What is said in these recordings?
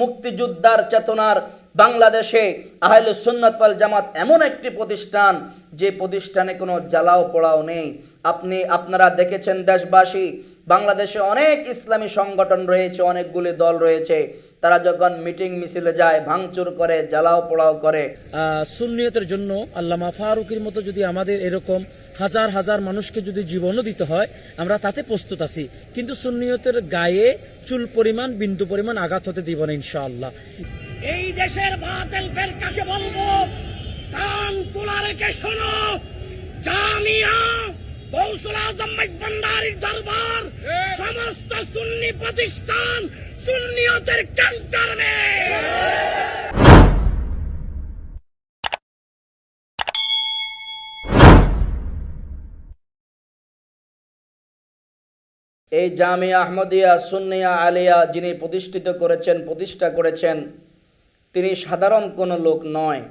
মুক্তিযোদ্ধার চেতনার বাংলাদেশে আহলে সুন্নাত ওয়াল জামাত এমন একটি প্রতিষ্ঠান, যে প্রতিষ্ঠানে কোনো জ্বালাও পোড়াও নেই। আপনি, আপনারা দেখেছেন দেশবাসী বাংলাদেশে অনেক ইসলামী সংগঠন রয়েছে, অনেকগুলি দল রয়েছে। তারা যখন মিটিং মিছিলে যায়, ভাঙচুর করে, জ্বালাও পোড়াও করে সুন্নিয়তের জন্য আল্লামা ফারুকের মতো যদি আমাদের এরকম হাজার হাজার মানুষকে যদি জীবনও দিতে হয়, আমরা তাতে প্রস্তুত আছি। কিন্তু সুন্নিয়তের গায়ে চুল পরিমাণ, বিন্দু পরিমাণ আঘাত হতে দিব না, ইনশাআল্লাহ। এই দেশের বাতিল ফেরকাকে বলব, কান তোলা রেখে শোনো, জামিয়া গৌসুল আজম ভান্ডারির দরবার সমস্ত সুন্নি প্রতিষ্ঠান সুন্নিয়তের ক্যান্টার এই জামিয়া আহমদিয়া সুন্নিয়া আলিয়া যিনি প্রতিষ্ঠিত করেছেন প্রতিষ্ঠা করেছেন তিনি সাধারণ কোনো লোক নয়।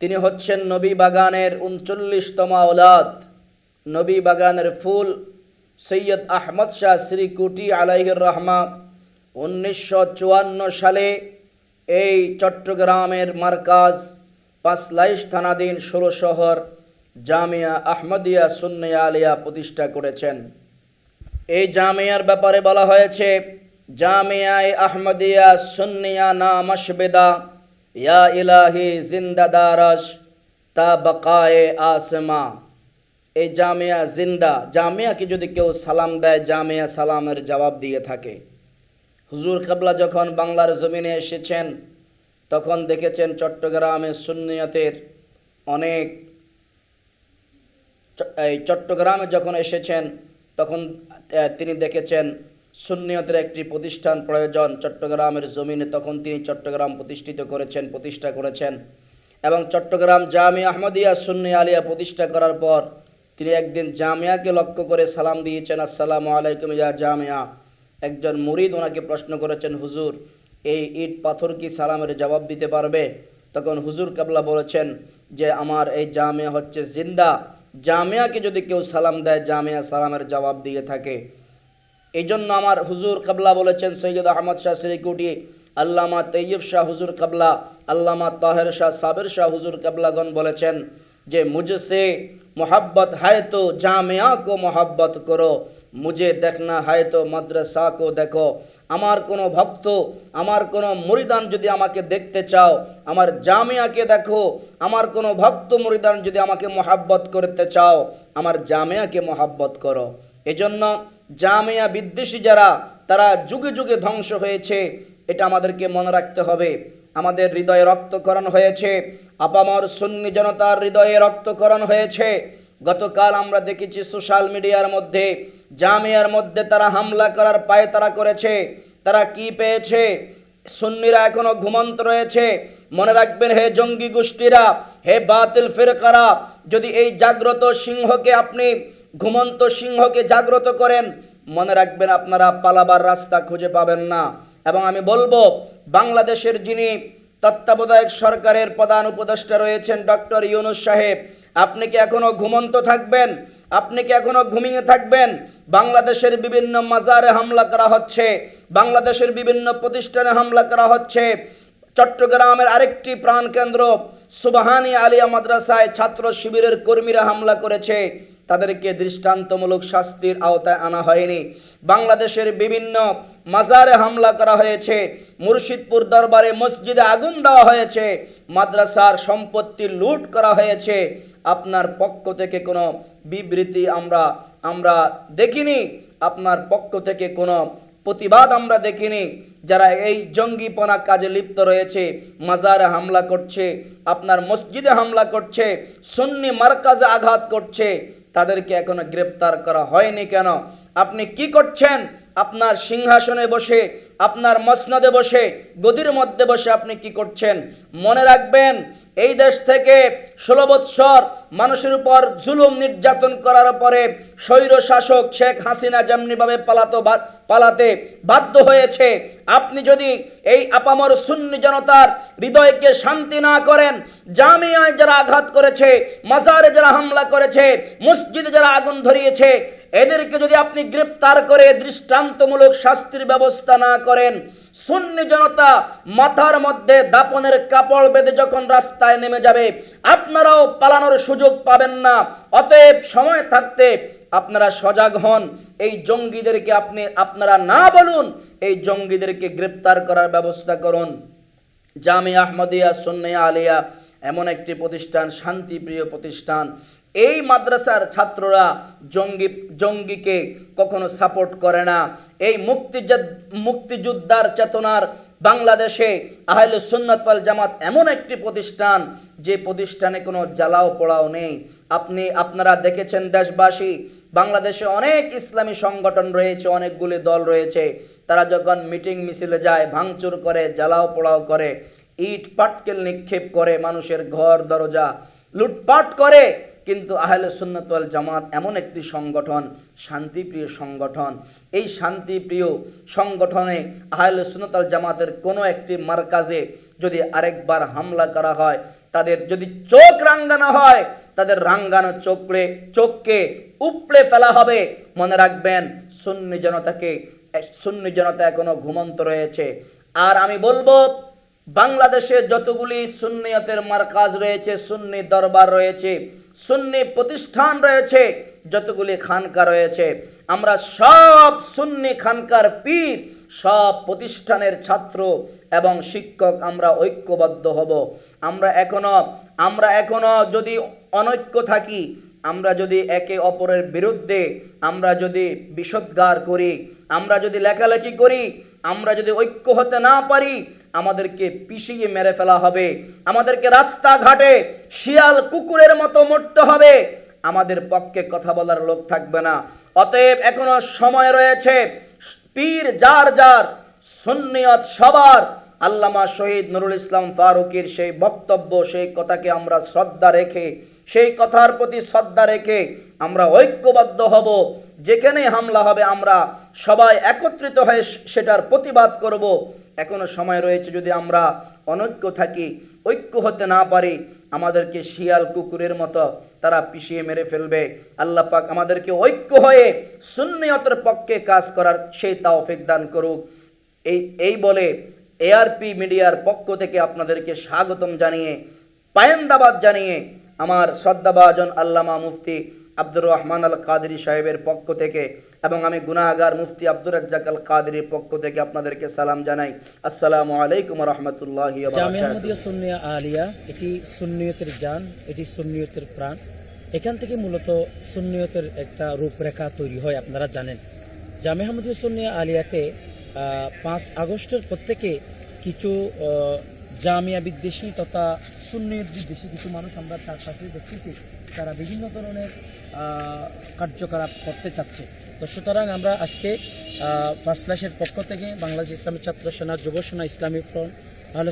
তিনি হচ্ছেন নবী বাগানের উনচল্লিশতম ওলাদ নবী বাগানের ফুল সৈয়দ আহমদ শাহ শ্রীকুটি আলাইহির রহমা উনিশশো সালে এই চট্টগ্রামের মার্কাজ পাঁচলাইশ থানাধীন ষোলো শহর জামিয়া আহমদিয়া সুন্নিয়া আলিয়া প্রতিষ্ঠা করেছেন। এই জামিয়ার ব্যাপারে বলা হয়েছে, জামিয়ায় আহমদিয়া সুন্নিয়া না। মশবেদা ইয়া ইলাহি জিন্দাদারস তা বকায়ে আসমা। এই জামিয়া জিন্দা, জামিয়াকে যদি কেউ সালাম দেয়, জামিয়া সালামের জবাব দিয়ে থাকে। হুজুর কাবলা যখন বাংলার জমিনে এসেছেন, তখন দেখেছেন চট্টগ্রামে সুন্নিয়তের অনেক এই চট্টগ্রামে যখন এসেছেন, তখন তিনি দেখেছেন সুন্নিয়তের একটি প্রতিষ্ঠান প্রয়োজন চট্টগ্রামের জমিনে। তখন তিনি চট্টগ্রাম প্রতিষ্ঠিত করেছেন, প্রতিষ্ঠা করেছেন এবং চট্টগ্রাম জামিয়া আহমদিয়া সুন্নি আলিয়া প্রতিষ্ঠা করার পর তিনি একদিন জামিয়াকে লক্ষ্য করে সালাম দিয়েছেন, আসসালামু আলাইকুম ইয়া জামিয়া। একজন মুরিদ ওনাকে প্রশ্ন করেছেন, হুজুর, এই ইট পাথর কি সালামের জবাব দিতে পারবে? তখন হুজুর কাবলা বলেছেন যে, আমার এই জামিয়া হচ্ছে জিন্দা। জামিয়াকে যদি কেউ সালাম দেয়, জামিয়া সালামের জবাব দিয়ে থাকে। এই জন্য আমার হুজুর কাবলা বলেছেন, সৈয়দ আহমদ শাহ শ্রীকুটি আল্লামা তৈয়ব শাহ হুজুর কাবলা, আল্লামা তাহের শাহ সাবের শাহ হুজুর কাবলাগন বলেছেন যে মুঝসে मोहब्बत है तो জামিয়া কো মোহাব্বত করো মুঝে দেখনা হয় তো মাদ্রাসা কো দেখো আমার কোনো ভক্ত আমার কোনো মুরিদান যদি আমাকে দেখতে চাও আমার জামিয়াকে দেখো আমার কোনো ভক্ত মুরিদান যদি আমাকে মোহাব্বত করতে চাও আমার জামিয়াকে মোহাব্বত করো এজন্য জামিয়া বিদ্বেষী যারা তারা যুগে যুগে ধ্বংস হয়েছে এটা আমাদেরকে মনে রাখতে হবে আমাদের হৃদয়ে রক্তকরণ হয়েছে আপামর সুন্নি জনতার হৃদয়ে রক্তকরণ হয়েছে। গতকাল আমরা দেখেছি সোশ্যাল মিডিয়ার মধ্যে, জামিয়ার মধ্যে তারা হামলা করার পায়ে তারা করেছে। তারা কি পেয়েছে? সুন্নিরা এখনও ঘুমন্ত রয়েছে। মনে রাখবেন, হে জঙ্গি গোষ্ঠীরা, হে বাতিল ফেরকারা, যদি এই জাগ্রত সিংহকে আপনি ঘুমন্ত সিংহকে জাগ্রত করেন, মনে রাখবেন আপনারা পালাবার রাস্তা খুঁজে পাবেন না। এবং আমি বলব, বাংলাদেশের যিনি তত্ত্বাবধায়ক সরকারের প্রধান উপদেষ্টা রয়েছেন ডক্টর ইউনুস সাহেব। আপনি কি এখনও ঘুমন্ত থাকবেন? আপনি কি এখনও ঘুমিয়ে থাকবেন? বাংলাদেশের বিভিন্ন মাজারে হামলা করা হচ্ছে, বাংলাদেশের বিভিন্ন প্রতিষ্ঠানে হামলা করা হচ্ছে। চট্টগ্রামের আরেকটি প্রাণকেন্দ্র সুবাহানি আলিয়া মাদ্রাসায় ছাত্র শিবিরের কর্মীরা হামলা করেছে। তাদেরকে দৃষ্টান্তমূলক শাস্তির আওতায় আনা হয়নি। বাংলাদেশের বিভিন্ন মাজারে হামলা করা হয়েছে। মুর্শিদপুর দরবারে মসজিদে আগুন দেওয়া হয়েছে। মাদ্রাসার সম্পত্তি লুট করা হয়েছে। আপনার পক্ষ থেকে কোনো বিবৃতি আমরা আমরা দেখিনি। আপনার পক্ষ থেকে কোনো প্রতিবাদ আমরা দেখিনি। যারা এই জঙ্গিপনা কাজে লিপ্ত রয়েছে, মাজারে হামলা করছে, আপনার মসজিদে হামলা করছে, সুন্নি মার্কাজে আঘাত করছে তাদেরকে এখনও গ্রেপ্তার করা হয়নি কেন? আপনি কি করছেন? আপনার সিংহাসনে বসে, আপনার মসনদে বসে, গদির মধ্যে বসে আপনি কি করছেন? মনে রাখবেন, এই দেশ থেকে ষোলো বৎসর মানুষের উপর জুলুম নির্যাতন করার পরে স্বৈর শাসক শেখ হাসিনা যেমনিভাবে পালাতো পালাতে বাধ্য হয়েছে, আপনি যদি এই আপামর সুন্নি জনতার হৃদয়কে শান্তি না করেন, জামিয়ায় যারা আঘাত করেছে, মাজারে যারা হামলা করেছে, মসজিদে যারা আগুন ধরিয়েছে এদেরকে যদি আপনি গ্রেপ্তার করে দৃষ্টান্তমূলক শাস্তির ব্যবস্থা না করেন, সুন্নি জনতা মাথার মধ্যে দাপনের কাপড় বেঁধে যখন রাস্তায় নেমে যাবে, আপনারাও পালানোর সুযোগ পাবেন না। অতএব সময় থাকতে আপনারা সজাগ হন। এই জঙ্গিদেরকে আপনি, আপনারা না বলুন, এই জঙ্গিদেরকে গ্রেপ্তার করার ব্যবস্থা করুন। জামি আহমদিয়া সুন্নিয়া আলিয়া এমন একটি প্রতিষ্ঠান, শান্তিপ্রিয় প্রতিষ্ঠান। এই মাদ্রাসার ছাত্ররা জঙ্গি, জঙ্গিকে কখনো সাপোর্ট করে না। এই মুক্তিযোদ্ধ, মুক্তিযোদ্ধার চেতনার বাংলাদেশে আহলে সুন্নাত ওয়াল জামাত এমন একটি প্রতিষ্ঠান, যে প্রতিষ্ঠানে কোনো জ্বালাও পোড়াও নেই। আপনি, আপনারা দেখেছেন দেশবাসী, বাংলাদেশে অনেক ইসলামী সংগঠন রয়েছে, অনেকগুলি দল রয়েছে। তারা যখন মিটিং মিছিলে যায়, ভাঙচুর করে, জ্বালাও পোড়াও করে, ইট পাটকেল নিক্ষেপ করে মানুষের ঘর, দরজা, লুটপাট করে কিন্তু আহলে সুন্নতওয়াল জামাত এমন একটি সংগঠন, শান্তিপ্রিয় সংগঠন। এই শান্তিপ্রিয় সংগঠনে আহলে সুন্নতওয়াল জামাতের কোনো একটি মার্কাজে যদি আরেকবার হামলা করা হয়, তাদের যদি চোখ রাঙ্গানো হয়, তাদের রাঙ্গানো চোখড়ে, চোখকে উপড়ে ফেলা হবে। মনে রাখবেন, সুন্নি জনতাকে, সুন্নি জনতা এখনও ঘুমন্ত রয়েছে। আর আমি বলব বাংলাদেশে যতগুলি সুন্নিয়তের মার্কাজ রয়েছে, সুন্নি দরবার রয়েছে, সুন্নি প্রতিষ্ঠান রয়েছে, যতগুলি খানকা রয়েছে, আমরা সব সুন্নি খানকার পীর, সব প্রতিষ্ঠানের ছাত্র এবং শিক্ষক আমরা ঐক্যবদ্ধ হব। আমরা এখনও আমরা এখনও যদি অনৈক্য থাকি, আমরা যদি একে অপরের বিরুদ্ধে, আমরা যদি বিষোদ্গার করি, আমরা যদি লেখালেখি করি, আমরা যদি ঐক্য হতে না পারি আমাদেরকে পিষিয়ে মেরে ফেলা হবে। আমাদেরকে রাস্তাঘাটে শিয়াল কুকুরের মতো মরতে হবে। আমাদের পক্ষে কথা বলার লোক থাকবে না। অতএব এখনও সময় রয়েছে। পীর যার যার, সুন্নিয়ত সবার। আল্লামা শহীদ নুরুল ইসলাম ফারুকের সেই বক্তব্য, সেই কথাকে আমরা শ্রদ্ধা রেখে সেই কথার প্রতি শ্রদ্ধা রেখে আমরা ঐক্যবদ্ধ হব। যেখানে হামলা হবে, আমরা সবাই একত্রিত হয়ে সেটার প্রতিবাদ করব। এখনও সময় রয়েছে যদি আমরা অনৈক্য থাকি, ঐক্য হতে না পারি, আমাদেরকে শিয়াল কুকুরের মতো তারা পিষিয়ে মেরে ফেলবে। আল্লাহ পাক আমাদেরকে ঐক্য হয়ে সুন্নিয়তের পক্ষে কাজ করার সেই তাওফিক দান করুক। এই এই বলে এআরপি মিডিয়ার পক্ষ থেকে আপনাদেরকে স্বাগতম জানিয়ে, পায়েন্দাবাদ জানিয়ে আমার শ্রদ্ধাভাজন আল্লামা মুফতি আব্দুর রহমান আল কাদরি সাহেবের পক্ষ থেকে এবং আমি গুনাহগার মুফতি আব্দুর রাজ্জাক আল কাদরির পক্ষ থেকে আপনাদেরকে সালাম জানাই। আসসালামু আলাইকুম রহমতুল্লাহ সুন্নিয়া আলিয়া এটি সুন্নিয়তের যান এটি সুন্নিয়তের প্রাণ। এখান থেকে মূলত সুন্নিয়তের একটা রূপরেখা তৈরি হয় আপনারা জানেন। জামিয়া আহমদিয়া সুন্নিয়া আলিয়াতে পাঁচ আগস্টের প্রত্যেকে কিছু জামিয়া বিদ্বেষী তথা সুন্নিয়ত বিদ্বেষী কিছু মানুষ আমরা তার চারপাশে দেখতেছি। তারা বিভিন্ন ধরনের কার্যকলাপ করতে চাচ্ছে। তো সুতরাং আমরা আজকে ফার্স্ট পক্ষ থেকে বাংলাদেশ ইসলামী ছাত্র সেনা যুব সেনা ইসলামী ফ্রন্ট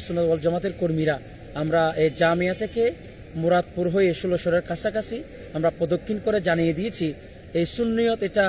সুন্নাত ওয়াল জামাতের কর্মীরা আমরা এই জামিয়া থেকে মুরাদপুর হয়ে ষোলশোরের কাছাকাছি আমরা প্রদক্ষিণ করে জানিয়ে দিয়েছি, এই সুন্নিয়ত এটা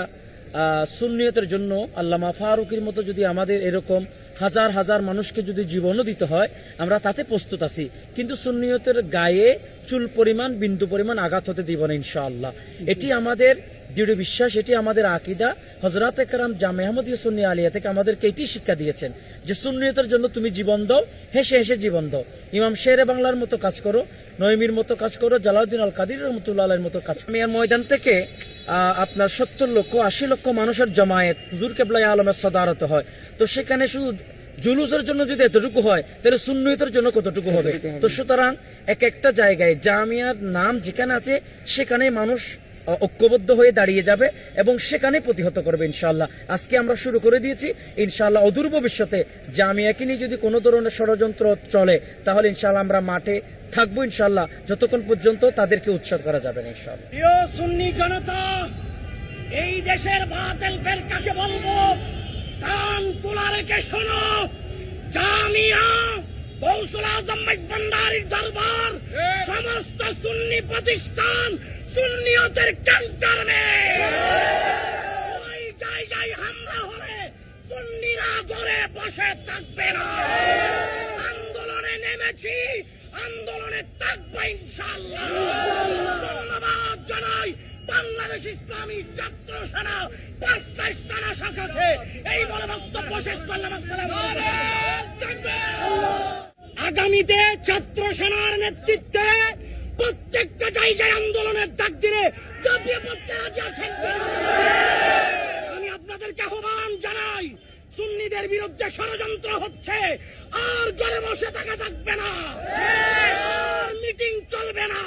সুন্নিয়তের জন্য আল্লামা ফারুকের মতো যদি আমাদের এরকম হাজার হাজার মানুষকে যদি জীবনও দিতে হয়, আমরা তাতে প্রস্তুত আছি। কিন্তু সুন্নিয়তের গায়ে চুল পরিমাণ, বিন্দু পরিমাণ আঘাত হতে দিব না ইনশাআল্লাহ। এটি আমাদের দৃঢ় বিশ্বাস, এটি আমাদের আকিদা। হজরত একরাম জামে আহমদীয় সুন্নি আলিয়া থেকে আমাদেরকে এটি শিক্ষা দিয়েছেন যে সুন্নিয়তের জন্য তুমি জীবন দাও, হেসে হেসে জীবন দাও। ইমাম শেরে বাংলার মতো কাজ করো নয়মির মতো কাজ করো, জালাউদ্দিন আল কাদির রহমতুল্লাহ মতো কাজ করো। ময়দান থেকে আপনার সত্তর লক্ষ, আশি লক্ষ মানুষের জমায়েত হুজুর কেবলাই আলমের সদারত হয়। তো সেখানে শুধু জুলুসের জন্য যদি এতটুকু হয়, তাহলে সুন্নয়তের জন্য কতটুকু হবে? তো সুতরাং এক একটা জায়গায় জামিয়ার নাম যেখানে আছে সেখানে মানুষ ঐক্যবদ্ধ হয়ে দাঁড়িয়ে যাবে এবং সেখানে প্রতিহত করবে ইনশাল্লাহ আজকে আমরা শুরু করে দিয়েছি ইনশাল্লাহ অদূর ভবিষ্যতে জামিয়াকে নিয়ে যদি কোনো ধরনের ষড়যন্ত্র চলে তাহলে ইনশাল্লাহ আমরা মাঠে থাকব ইনশাল্লাহ যতক্ষণ পর্যন্ত তাদেরকে উৎসাহ করা যাবে না ইনশাল্লাহ সুন্নি জনতা এই দেশের বাতিল ফেরকাকে বলব কান তোলা রেখে শোনো জামিয়া গৌসুল আজম ভান্ডারির দরবার সমস্ত সুন্নি প্রতিষ্ঠান সুন্নিয়তের ক্যান্টারমে ওই জায়গায় হামলা হলে সুন্নিরা ঘরে বসে থাকবে না। আন্দোলনে নেমেছি, আন্দোলনে থাকব ইনশাল্লাহ ধন্যবাদ জানাই বাংলাদেশ ইসলামী ছাত্র সেনা পাঁচটা শাখাকে। এই বলে বক্তব্য শেষ করলাম। আগামীতে ছাত্র সেনার নেতৃত্বে প্রত্যেকটা জায়গায় আন্দোলনের ডাক দিলে চাপিয়ে পড়তে রাজি আছেন আমি আপনাদেরকে আহ্বান জানাই, সুন্নিদের বিরুদ্ধে ষড়যন্ত্র হচ্ছে, আর ঘরে বসে থাকা থাকবে না। আর মিটিং চলবে না।